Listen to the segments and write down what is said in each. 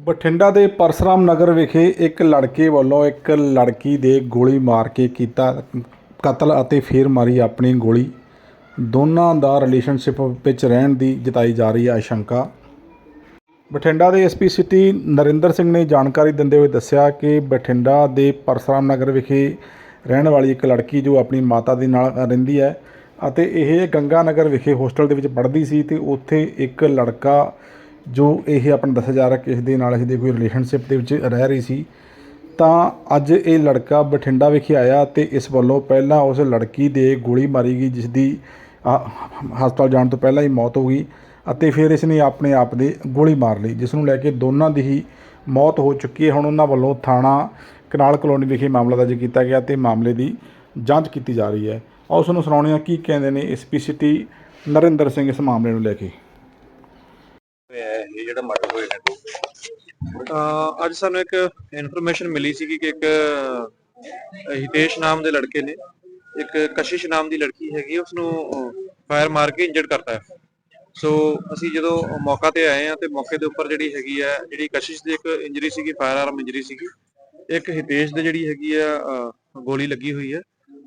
ਬਠਿੰਡਾ ਦੇ ਪਰਸਰਾਮ ਨਗਰ ਵਿਖੇ ਇੱਕ ਲੜਕੇ ਵੱਲੋਂ ਇੱਕ ਲੜਕੀ ਦੇ ਗੋਲੀ ਮਾਰ ਕੇ ਕੀਤਾ ਕਤਲ ਅਤੇ ਫੇਰ ਮਾਰੀ ਆਪਣੀ ਗੋਲੀ। ਦੋਨਾਂ ਦਾ ਰਿਲੇਸ਼ਨਸ਼ਿਪ ਵਿੱਚ ਰਹਿਣ ਦੀ ਜਤਾਈ ਜਾ ਰਹੀ ਹੈ ਆਸ਼ੰਕਾ। ਬਠਿੰਡਾ ਦੇ ਐਸਪੀ ਸਿਟੀ ਨਰਿੰਦਰ ਸਿੰਘ ਨੇ ਜਾਣਕਾਰੀ ਦਿੰਦੇ ਹੋਏ ਦੱਸਿਆ ਕਿ ਬਠਿੰਡਾ ਦੇ ਪਰਸਰਾਮ ਨਗਰ ਵਿਖੇ ਰਹਿਣ ਵਾਲੀ ਇੱਕ ਲੜਕੀ ਜੋ ਆਪਣੀ ਮਾਤਾ ਦੇ ਨਾਲ ਰਹਿੰਦੀ ਹੈ ਅਤੇ ਇਹ ਗੰਗਾ ਨਗਰ ਵਿਖੇ ਹੋਸਟਲ ਦੇ ਵਿੱਚ ਪੜ੍ਹਦੀ ਸੀ ਤੇ ਉੱਥੇ ਇੱਕ ਲੜਕਾ ਜੋ ਇਹ ਆਪਣਾ ਦੱਸਿਆ ਜਾ ਰਿਹਾ ਕਿਸੇ ਦੇ ਨਾਲ ਇਸ ਇਸਦੇ ਕੋਈ ਰਿਲੇਸ਼ਨਸ਼ਿਪ ਦੇ ਵਿੱਚ ਰਹਿ ਰਹੀ ਸੀ, ਤਾਂ ਅੱਜ ਇਹ ਲੜਕਾ ਬਠਿੰਡਾ ਵਿਖੇ ਆਇਆ ਤੇ ਇਸ ਵੱਲੋਂ ਪਹਿਲਾਂ ਉਸ ਲੜਕੀ ਦੇ ਗੋਲੀ ਮਾਰੀ ਗਈ, ਜਿਸ ਦੀ ਹਸਪਤਾਲ ਜਾਣ ਤੋਂ ਪਹਿਲਾਂ ਹੀ ਮੌਤ ਹੋ ਗਈ ਅਤੇ ਫਿਰ ਇਸ ਨੇ ਆਪਣੇ ਆਪ ਦੇ ਗੋਲੀ ਮਾਰ ਲਈ, ਜਿਸ ਨੂੰ ਲੈ ਕੇ ਦੋਨਾਂ ਦੀ ਹੀ ਮੌਤ ਹੋ ਚੁੱਕੀ ਹੈ। ਹੁਣ ਉਹਨਾਂ ਵੱਲੋਂ ਥਾਣਾ ਕਨਾਲ ਕਲੋਨੀ ਵਿਖੇ ਮਾਮਲਾ ਦਰਜ ਕੀਤਾ ਗਿਆ ਤੇ ਮਾਮਲੇ ਦੀ ਜਾਂਚ ਕੀਤੀ ਜਾ ਰਹੀ ਹੈ। ਆਓ ਉਸ ਨੂੰ ਸੁਣਾਉਂਦੇ ਹਾਂ ਕੀ ਕਹਿੰਦੇ ਨੇ ਐਸਪੀ ਸਿਟੀ ਨਰਿੰਦਰ ਸਿੰਘ ਇਸ ਮਾਮਲੇ ਨੂੰ ਲੈ ਕੇ। ਇਹ ਜਿਹੜਾ ਮਰਡਰ ਹੋਇਆ ਨੇ ਅੱਜ ਸਾਨੂੰ ਇੱਕ ਇਨਫੋਰਮੇਸ਼ਨ ਮਿਲੀ ਸੀ ਕਿ ਇੱਕ ਹਿਤੇਸ਼ ਨਾਮ ਦੇ ਲੜਕੇ ਨੇ, ਇੱਕ ਕਸ਼ਿਸ਼ ਨਾਮ ਦੀ ਲੜਕੀ ਹੈਗੀ ਉਸ ਨੂੰ ਫਾਇਰ ਮਾਰ ਕੇ ਇੰਜਰਡ ਕਰਤਾ ਹੈ। ਸੋ ਅਸੀਂ ਜਦੋਂ ਮੌਕਾ ਤੇ ਆਏ ਆ ਤੇ ਮੌਕੇ ਦੇ ਉੱਪਰ ਜਿਹੜੀ ਹੈਗੀ ਆ, ਜਿਹੜੀ ਕਸ਼ਿਸ਼ ਦੀ ਇੱਕ ਇੰਜਰੀ ਸੀਗੀ ਫਾਇਰ ਆਰਮ ਇੰਜਰੀ ਸੀਗੀ, ਇੱਕ ਹਿਤੇਸ਼ ਦੇ ਜਿਹੜੀ ਹੈਗੀ ਆ ਗੋਲੀ ਲੱਗੀ ਹੋਈ ਹੈ।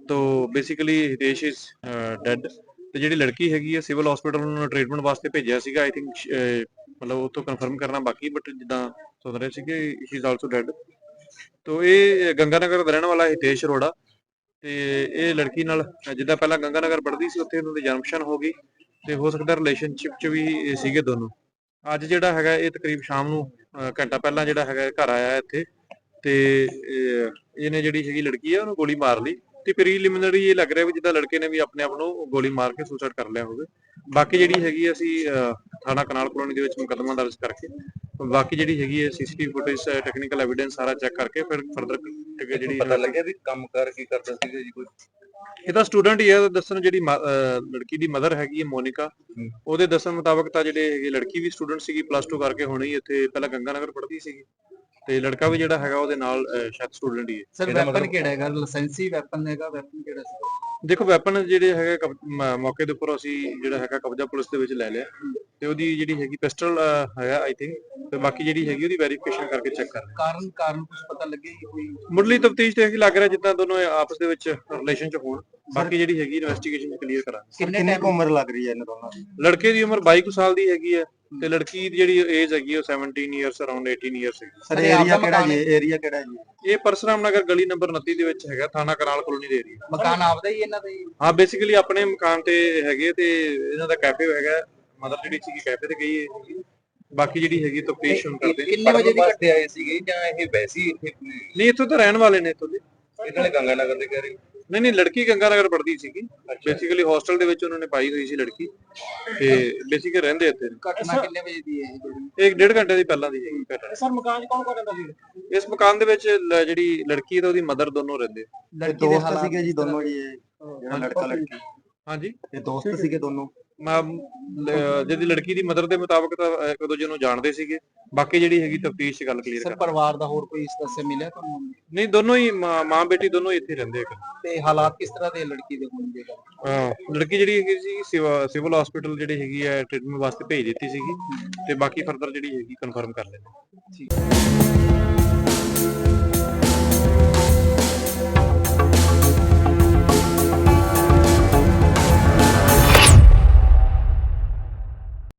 ਤੋ ਬੇਸਿਕਲੀ ਹਿਤੇਸ਼ ਇਜ਼ ਡੈਡ ਤੇ ਜਿਹੜੀ ਲੜਕੀ ਹੈਗੀ ਆ ਸਿਵਲ ਹਸਪੀਟਲ ਨੂੰ ਟ੍ਰੀਟਮੈਂਟ ਵਾਸਤੇ ਭੇਜਿਆ ਸੀਗਾ ਆਈ ਥਿੰਕ ਮਤਲਬ ਉਹ ਤੋਂ ਕਨਫਰਮ ਕਰਨਾ ਬਾਕੀ ਬਟ ਜਿੱਦਾਂ ਸੁਣ ਰਹੇ ਸੀਗੇ ਹੀ ਇਜ਼ ਆਲਸੋ ਡੈਡ ਤੋ ਇਹ ਗੰਗਾਨਗਰ ਦਾ ਰਹਿਣ ਵਾਲਾ ਹਿਤੇਸ਼ ਅਰੋੜਾ ਤੇ ਇਹ ਲੜਕੀ ਨਾਲ, ਜਿੱਦਾਂ ਪਹਿਲਾਂ ਗੰਗਾਨਗਰ ਪੜ੍ਹਦੀ ਸੀ, ਉੱਥੇ ਉਹਨਾਂ ਦੀ ਜਨਮਸ਼ਨ ਹੋ ਗਈ ਤੇ ਹੋ ਸਕਦਾ ਰਿਲੇਸ਼ਨਸ਼ਿਪ 'ਚ ਵੀ ਇਹ ਸੀਗੇ ਦੋਨੋਂ। ਅੱਜ ਜਿਹੜਾ ਹੈਗਾ, ਇਹ ਤਕਰੀਬ ਸ਼ਾਮ ਨੂੰ ਘੰਟਾ ਪਹਿਲਾਂ ਜਿਹੜਾ ਹੈਗਾ ਘਰ ਆਇਆ ਇੱਥੇ ਤੇ ਇਹਨੇ ਜਿਹੜੀ ਹੈਗੀ ਲੜਕੀ ਹੈ ਉਹਨੂੰ ਗੋਲੀ ਮਾਰ ਲਈ। ਤੇ ਪ੍ਰੀਲਿਮਿਨਰੀ ਇਹ ਲੱਗ ਰਿਹਾ ਵੀ ਜਿੱਦਾਂ ਲੜਕੇ ਨੇ ਵੀ ਆਪਣੇ ਆਪ ਨੂੰ ਗੋਲੀ ਮਾਰ ਕੇ ਸੁਸਾਈਡ ਕਰ ਲਿਆ ਹੋਵੇ। ਬਾਕੀ ਜਿਹੜੀ ਹੈਗੀ ਅਸੀਂ ਥਾਣਾ ਕਨਾਲ ਕਲੋਨੀ ਦੇ ਵਿੱਚ ਮੁਕੱਦਮਾ ਦਰਜ ਕਰਕੇ ਬਾਕੀ ਜਿਹੜੀ ਹੈਗੀ ਹੈ ਸੀਸੀਟੀਵੀ ਫੁਟੇਜ ਟੈਕਨੀਕਲ ਐਵੀਡੈਂਸ ਸਾਰਾ ਚੈੱਕ ਕਰਕੇ ਫਿਰ ਫਰਦਰ ਜਿਹੜੀ ਪਤਾ ਲੱਗਿਆ ਵੀ ਕੰਮ ਕਰ ਕੀ ਕਰਦਾ ਸੀਗਾ ਜੀ ਕੋਈ? ਇਹ ਤਾਂ ਸਟੂਡੈਂਟ ਹੀ ਹੈ ਦੱਸਣ ਜਿਹੜੀ ਲੜਕੀ ਦੀ ਮਦਰ ਹੈਗੀ ਹੈ ਮੋਨਿਕਾ। ਉਹਦੇ ਦੱਸਣ ਮੁਤਾਬਕ ਤਾਂ ਜਿਹੜੇ ਹੈਗੇ ਲੜਕੀ ਵੀ ਸਟੂਡੈਂਟ ਸੀਗੀ ਪਲੱਸ 2 ਕਰਕੇ ਹੁਣੇ ਹੀ ਇੱਥੇ ਪਹਿਲਾਂ ਗੰਗਾਨਗਰ ਪੜ੍ਹਦੀ ਸੀਗੀ। ਤੇ ਲੜਕਾ ਵੀ ਜਿਹੜਾ ਹੈਗਾ ਉਹਦੇ ਨਾਲ ਅਹ, ਸ਼ਾਇਦ ਸਟੂਡੈਂਟ ਹੀ ਹੈ। ਸਰ ਇਹਦਾ ਵੈਪਨ ਮਤਲਬ- ਕਿਹੜਾ ਹੈਗਾ? ਲਾਇਸੈਂਸੀ ਵੈਪਨ ਹੈਗਾ ਵੈਪਨ ਕਿਹੜਾ ਸੀ? ਦੇਖੋ ਵੈਪਨ ਜਿਹੜੇ ਹੈਗਾ ਕਬ- ਮ- ਮੌਕੇ ਦੇ ਉੱਪਰ ਅਸੀਂ ਜਿਹੜਾ ਹੈਗਾ ਕਬਜ਼ਾ ਪੁਲਿਸ ਦੇ ਵਿੱਚ ਲੈ ਲਿਆ। ਤੇ ਉਹਦੀ ਜਿਹੜੀ ਹੈਗੀ ਪਿਸਟਲ ਹੈਗਾ ਆਈ ਥਿੰਕ ਤੇ ਬਾਕੀ ਜਿਹੜੀ ਹੈਗੀ ਉਹਦੀ ਵੈਰੀਫਿਕੇਸ਼ਨ ਕਰਕੇ ਚੈੱਕ ਕਰ ਰਹੇ ਹਾਂ। ਕਾਰਨ ਕਾਰਨ ਕੁਝ ਪਤਾ ਲੱਗੇ ਕਿ ਕੋਈ? ਮੁੱਢਲੀ ਤਫਤੀਸ਼ ਤੇ ਇਹ ਲੱਗ ਰਿਹਾ ਜਿੱਦਾਂ ਦੋਨੋਂ ਇਹ ਆਪਸ ਦੇ ਵਿੱਚ ਰਿਲੇਸ਼ਨ ਚ ਹੋਣ। ਬਾਕੀ ਜਿਹੜੀ ਹੈਗੀ ਇਨਵੈਸਟੀਗੇਸ਼ਨ ਕਲੀਅਰ ਕਰਾਂਗੇ। ਕਿੰਨੇ ਟਾਈਮ ਉਮਰ ਲੱਗ ਰਹੀ ਹੈ ਇਹਨਾਂ ਦੋਨਾਂ ਦੀ? ਲੜਕੇ ਦੀ ਉਮਰ 22 ਕੁ ਸਾਲ ਦੀ ਹੈਗੀ ਹੈ। ਤੇ ਲੜਕੀ ਦੀ ਜਿਹੜੀ ਏਜ ਹੈਗੀ ਉਹ 17 ਇਅਰਸ ਅਰਾਊਂਡ 18 ਇਅਰਸ ਹੈਗੀ। ਸਰ ਏਰੀਆ ਕਿਹੜਾ ਜੀ? ਏਰੀਆ ਕਿਹੜਾ ਜੀ? ਇਹ ਪਰਸਰਾਮ ਨਗਰ ਗਲੀ ਨੰਬਰ 29 ਦੇ ਵਿੱਚ ਹੈਗਾ ਥਾਣਾ ਕਨਾਲ ਕਲੋਨੀ ਦੇ ਏਰੀਆ ਮਕਾਨ ਆਪਦਾ ਹੀ ਇਹਨਾਂ ਦਾ ਹੀ? ਹਾਂ ਬੇਸਿਕਲੀ ਆਪਣੇ ਮਕਾਨ ਤੇ ਹੈਗੇ ਤੇ ਇਹਨਾਂ ਦਾ ਕੈਫੇ ਹੈਗਾ ਮਦਰ ਜਿਹੜੀ ਸੀਗੀ ਕੈਫੇ ਤੇ ਗਈ ਹੈ ਬਾਕੀ ਜਿਹੜੀ ਹੈਗੀ ਤਫਤੀਸ਼ ਹੁਣ ਕਰਦੇ ਕਿੰਨੇ ਵਜੇ ਦੀ ਵਾਸਤੇ ਆਏ ਸੀਗੇ ਜਾਂ ਇਹ ਵੈਸੀ ਇੱਥੇ ਨਹੀਂ ਇੱਥੋਂ ਤਾਂ ਰਹਿਣ ਵਾਲੇ ਨੇ ਇੱਥੋਂ ਦੇ। ਇਹਨਾਂ ਨੇ ਗੰਗਾ ਨਗਰ ਦੇ ਕਹਿ ਰਹੇ ਨਹੀਂ ਨਹੀਂ ਲੜਕੀ ਗੰਗਾ ਨਗਰ ਪੜ੍ਹਦੀ ਸੀਗੀ। ਬੇਸਿਕਲੀ ਹੋਸਟਲ ਦੇ ਵਿੱਚ ਉਹਨਾਂ ਨੇ ਪਾਈ ਹੋਈ ਸੀ ਲੜਕੀ। ਤੇ ਬੇਸਿਕਲੀ ਰਹਿੰਦੇ ਇੱਥੇ। ਘਟਨਾ ਕਿੰਨੇ ਵਜੇ ਦੀ ਹੈ ਇਹ ਡੇਢ ਘੰਟੇ ਦੀ ਪਹਿਲਾਂ ਦੀ ਹੈਗੀ ਘਟਨਾ। ਸਰ ਮਕਾਨ ਚ ਕੌਣ ਕੌਣ ਰਹਿੰਦਾ ਸੀ? ਇਸ ਮਕਾਨ ਦੇ ਵਿੱਚ ਲ- ਜਿਹੜੀ ਲੜਕੀ ਤੇ ਉਹਦੀ ਮਦਰ ਦੋਨੋਂ ਰਹਿੰਦੇ। ਆ। ਲੜਕੀ ਦੇ ਦੋਸਤ ਹਾਲਾਤ ਸੀਗੇ ਜੀ ਦੋਨੋਂ ਜੀ ਇਹ ਜਿਹੜਾ ਲੜਕਾ ਲੜਕੀ। ਹਾਂਜੀ। ਇਹ ਦੋਸਤ ਸੀਗੇ ਦੋਨੋਂ। ਜਿਹਦੀ ਲੜਕੀ ਦੀ ਮਦਰ ਦੇ ਮੁਤਾਬਕ ਤਾਂ ਇੱਕ ਦੂਜੇ ਨੂੰ ਜਾਣਦੇ ਸੀਗੇ। ਬਾਕੀ ਜਿਹੜੀ ਹੈਗੀ ਤਫਤੀਸ਼ ਗੱਲ ਕਲੀਅਰ ਸਰ ਕਰ ਪਰਿਵਾਰ ਦਾ ਹੋਰ ਕੋਈ ਇਸ ਤਰ੍ਹਾਂ ਮਿਲਿਆ ਤੁਹਾਨੂੰ? ਨਹੀਂ ਦੋਨੋਂ ਹੀ ਮਾਂ ਮਾਂ ਬੇਟੀ ਦੋਨੋਂ ਹੀ ਇੱਥੇ ਰਹਿੰਦੇ ਇੱਕ ਤੇ ਹਾਲਾਤ ਕਿਸ ਤਰ੍ਹਾਂ ਦੇ ਲੜਕੀ ਦੇ ਹੋਣਗੇ? ਹਾਂ ਲੜਕੀ ਜਿਹੜੀ ਹੈਗੀ ਸੀ ਸਿਵ- ਸਿਵਲ ਹਸਪੀਟਲ ਜਿਹੜੀ ਹੈਗੀ ਹੈ ਟ੍ਰੀਟਮੈਂਟ ਵਾਸਤੇ ਭੇਜ ਦਿੱਤੀ ਸੀਗੀ। ਤੇ ਬਾਕੀ ਫਰਦਰ ਜਿਹੜੀ ਹੈਗੀ ਕਨਫਰਮ ਕਰ ਲੈਣੇ